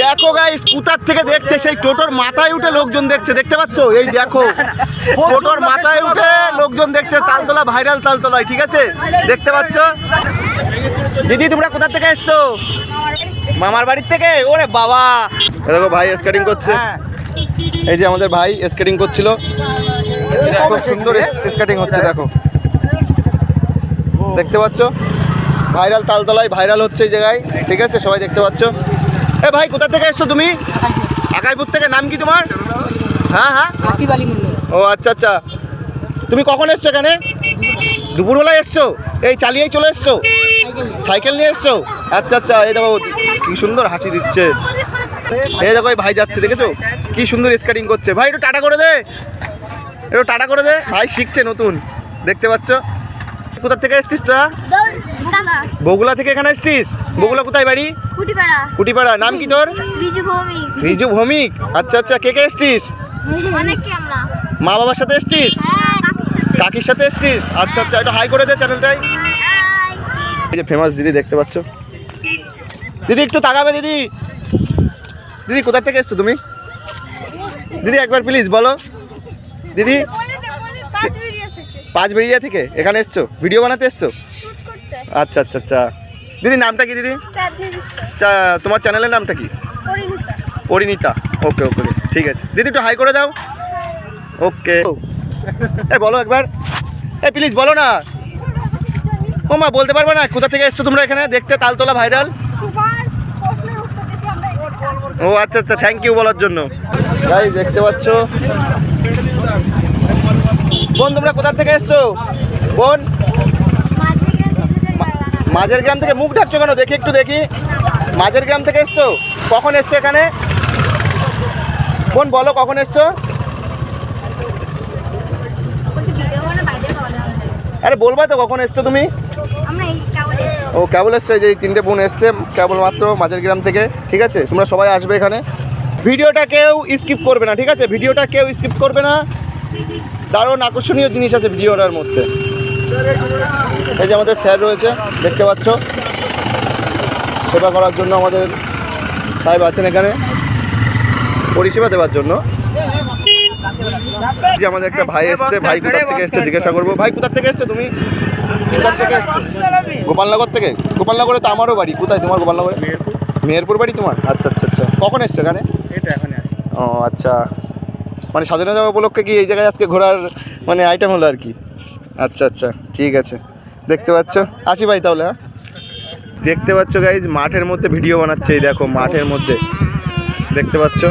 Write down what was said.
দেখো গাইস কুতার থেকে দেখছে? সেই টোটোর মাথায় উঠে লোকজন দেখছে দেখতে পাচ্ছ? এই দেখো টোটোর মাথায় উঠে লোকজন দেখছে তালতলা ভাইরাল তালতলায় ঠিক আছে? দেখতে পাচ্ছ? দিদি তোমরা কোথা থেকে এসছো? মামার বাড়ির থেকে? ওরে বাবা! দেখো ভাই স্কেটিং করছে। এই যে আমাদের ভাই স্কেটিং করছিল। খুব সুন্দর স্কেটিং হচ্ছে দেখো। দেখতে পাচ্ছ? ভাইরাল তালতলায় ভাইরাল হচ্ছে এই জায়গায় ঠিক আছে? সবাই দেখতে পাচ্ছ? এ ভাই কোথা থেকে এসছো তুমি? আকাইপুর থেকে নাম কি তোমার? হ্যাঁ হ্যাঁ। ও আচ্ছা আচ্ছা। তুমি কখন এসছো এখানে? দুপুরবেলায় এসছো? এই চালিয়েই চলে এসছো? সাইকেল নিয়ে এসছো? আচ্ছা আচ্ছা। এই দেখো কি সুন্দর হাসি দিচ্ছে। এই দেখো ভাই যাচ্ছে দেখেছ? কি সুন্দর স্কেটিং করছে। ভাই একটু টাটা করে দে। একটু টাটা করে দে। ভাই শিখছে নতুন। দেখতে পাচ্ছ? কোথা থেকে এসছিস তোরা বগুলা থেকে এখানে এসছিস? বগুলা কোথায় বাড়ি? কুটিপাড়া। কুটিপাড়া। নাম কি তোর? রিজু ভৌমিক। আচ্ছা আচ্ছা কে কে এসছিস? অনেককে আমরা। মা বাবার সাথে এসছিস? হ্যাঁ কাকির সাথে। এসছিস? আচ্ছা আচ্ছা একটু হাই করে দে চ্যানেলটাই এই যে ফেমাস দিদি দেখতে পাচ্ছ। দিদি একটু তাকাবে দিদি। দিদি কোথা থেকে এসছো তুমি? দিদি একবার প্লিজ বলো। দিদি পাঁচ বেরিয়া থেকে? এখানে এসছো? ভিডিও বানাতে এসছো? আচ্ছা আচ্ছা আচ্ছা। দিদি নামটা কি দিদি? তোমার চ্যানেলের নামটা কি? পরিণীতা ওকে ওকে ঠিক আছে। দিদি একটু হাই করে দাও। ওকে। এ বলো একবার। এ প্লিজ বলো না। ও মা বলতে পারবে না কোথা থেকে এসছো তোমরা এখানে? দেখতে তালতলা ভাইরাল। ও আচ্ছা আচ্ছা থ্যাংক ইউ বলার জন্য। গাই দেখতে পাচ্ছ? বোন, তোমরা কোথা থেকে এসছো? বোন, মাঝের গ্রাম থেকে মুখ ঢাকছো কেন? দেখি একটু দেখি। মাঝের গ্রাম থেকে এসছো? কখন এসছো এখানে? বোন, বলো কখন এসছো? আরে, বলবা তো কখন এসছো তুমি? ও, কেবল এসছে যে তিনটে বোন এসছে, কেবলমাত্র মাঝের গ্রাম থেকে, ঠিক আছে? তোমরা সবাই আসবে এখানে। ভিডিওটা কেউ স্কিপ করবে না, ঠিক আছে? ভিডিওটা কেউ স্কিপ করবে না। দারুণ আকর্ষণীয় জিনিস আছে ভিডিওটার মধ্যে। এই যে আমাদের স্যার রয়েছে দেখতে পাচ্ছ? সেবা করার জন্য আমাদের সাহেব আছেন এখানে। পরিষেবা দেওয়ার জন্য। যে আমাদের একটা ভাই এসছে ভাই কোথা থেকে এসছে জিজ্ঞাসা করব। ভাই কোথা থেকে এসছো তুমি? কোথা থেকে এসছো? গোপালনগর থেকে? গোপালনগরে তো আমারও বাড়ি। কোথায় তোমার গোপালনগরে? মেহেরপুর। বাড়ি তোমার? আচ্ছা আচ্ছা আচ্ছা। কখন এসছো এখানে? এটা এখন ও আচ্ছা। মানে স্বাধীনতা উপলক্ষে কি এই জায়গায় আজকে ঘোরার মানে আইটেম হলো আর কি? আচ্ছা আচ্ছা ঠিক আছে। দেখতে পাচ্ছ? আসি ভাই তাহলে হ্যাঁ? দেখতে পাচ্ছ গাইজ মাঠের মধ্যে ভিডিও বানাচ্ছে এই দেখো, মাঠের মধ্যে। দেখতে পাচ্ছ?